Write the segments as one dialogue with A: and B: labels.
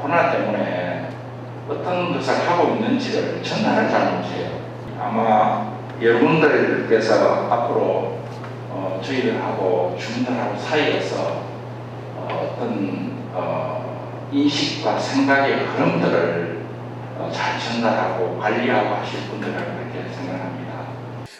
A: 코로나 때문에 어떤 것을 하고 있는지를 전달을 잘 못해요. 아마 여러분들께서 앞으로 어, 저희들하고 주민들하고 사이에서 어, 어떤 어, 인식과 생각의 흐름들을 어, 잘 전달하고 관리하고 하실 분들이라고 그렇게 생각합니다.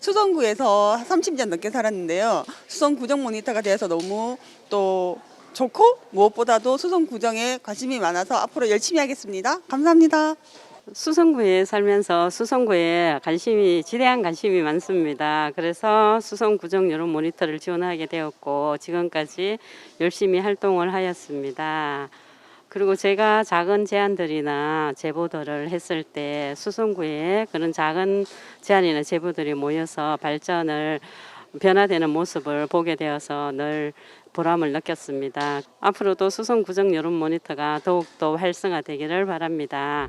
B: 수성구에서 30년 넘게 살았는데요. 수성 구정 모니터가 되어서 너무 또 좋고 무엇보다도 수성 구정에 관심이 많아서 앞으로 열심히 하겠습니다. 감사합니다.
C: 수성구에 살면서 수성구에 관심이 지대한 관심이 많습니다. 그래서 수성 구정 여론 모니터를 지원하게 되었고 지금까지 열심히 활동을 하였습니다. 그리고 제가 작은 제안들이나 제보들을 했을 때 수성구에 그런 작은 제안이나 제보들이 모여서 발전을 변화되는 모습을 보게 되어서 늘 보람을 느꼈습니다. 앞으로도 수성 구정 여론 모니터가 더욱더 활성화되기를 바랍니다.